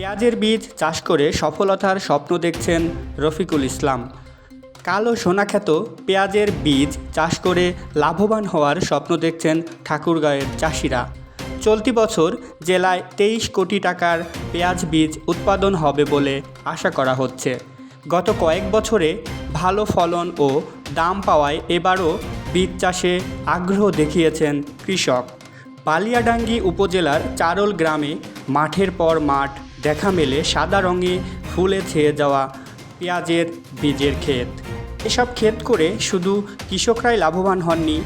পেঁয়াজের বীজ চাষ করে সফলতার স্বপ্ন দেখছেন রফিকুল ইসলাম। কালো সোনাখ্যাত পেঁয়াজের বীজ চাষ করে লাভবান হওয়ার স্বপ্ন দেখছেন ঠাকুরগাঁয়ের চাষিরা। চলতি বছর জেলায় তেইশ কোটি টাকার পেঁয়াজ বীজ উৎপাদন হবে বলে আশা করা হচ্ছে। গত কয়েক বছরে ভালো ফলন ও দাম পাওয়ায় এবারও বীজ চাষে আগ্রহ দেখিয়েছেন কৃষক। বালিয়াডাঙ্গি উপজেলার চারল গ্রামে মাঠের পর মাঠ দেখা মেলে সাদা রঙে ফুলে ছেয়ে যাওয়া পেঁয়াজের বীজের ক্ষেত। এসব ক্ষেত করে শুধু কৃষকরাই লাভবান হননি,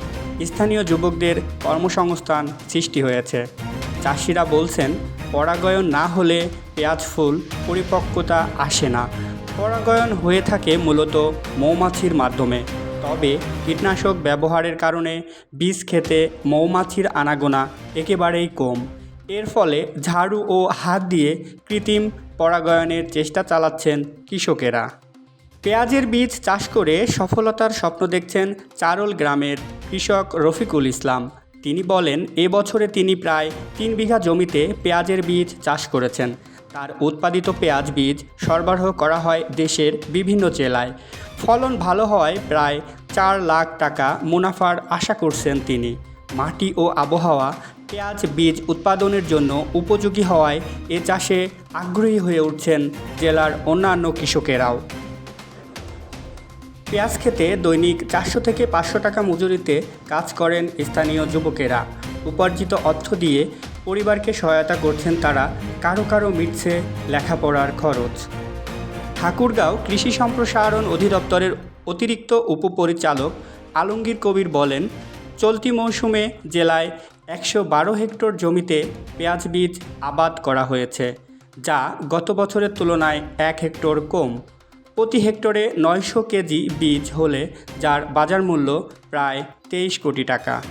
স্থানীয় যুবকদের কর্মসংস্থান সৃষ্টি হয়েছে। চাষিরা বলছেন, পরাগায়ন না হলে পেঁয়াজ ফুল পরিপক্কতা আসে না। পরাগায়ন হয়ে থাকে মূলত মৌমাছির মাধ্যমে। তবে কীটনাশক ব্যবহারের কারণে বীজ খেতে মৌমাছির আনাগোনা একেবারেই কম। এর ফলে ঝাড়ু ও হাত দিয়ে কৃত্রিম পরাগায়নের চেষ্টা চালাচ্ছেন কৃষকেরা। পেঁয়াজের বীজ চাষ করে সফলতার স্বপ্ন দেখছেন চারল গ্রামের কৃষক রফিকুল ইসলাম। তিনি বলেন এবছরে তিনি প্রায় তিন বিঘা জমিতে পেঁয়াজের বীজ চাষ করেছেন। তার উৎপাদিত পেঁয়াজ বীজ সরবরাহ করা হয় দেশের বিভিন্ন জেলায়। ফলন ভালো হওয়ায় প্রায় চার লাখ টাকা মুনাফার আশা করছেন তিনি। মাটি ও আবহাওয়া পেঁয়াজ বীজ উৎপাদনের জন্য উপযোগী হওয়ায় এ চাষে আগ্রহী হয়ে উঠছেন জেলার অন্যান্য কৃষকেরাও। পেঁয়াজ খেতে দৈনিক চারশো থেকে পাঁচশো টাকা মজুরিতে কাজ করেন স্থানীয় যুবকেরা। উপার্জিত অর্থ দিয়ে পরিবারকে সহায়তা করছেন তারা, কারও কারও মিটছে লেখাপড়ার খরচ। ঠাকুরগাঁও কৃষি সম্প্রসারণ অধিদপ্তরের অতিরিক্ত উপপরিচালক আলমগীর কবির বলেন, চলতি মৌসুমে জেলায় একশো বারো হেক্টর জমিতে পেঁয়াজ বীজ আবাদ করা হয়েছে, যা গত বছরের তুলনায় এক হেক্টর কম। প্রতি হেক্টরে নয়শো কেজি বীজ হলে যার বাজার মূল্য প্রায় তেইশ কোটি টাকা।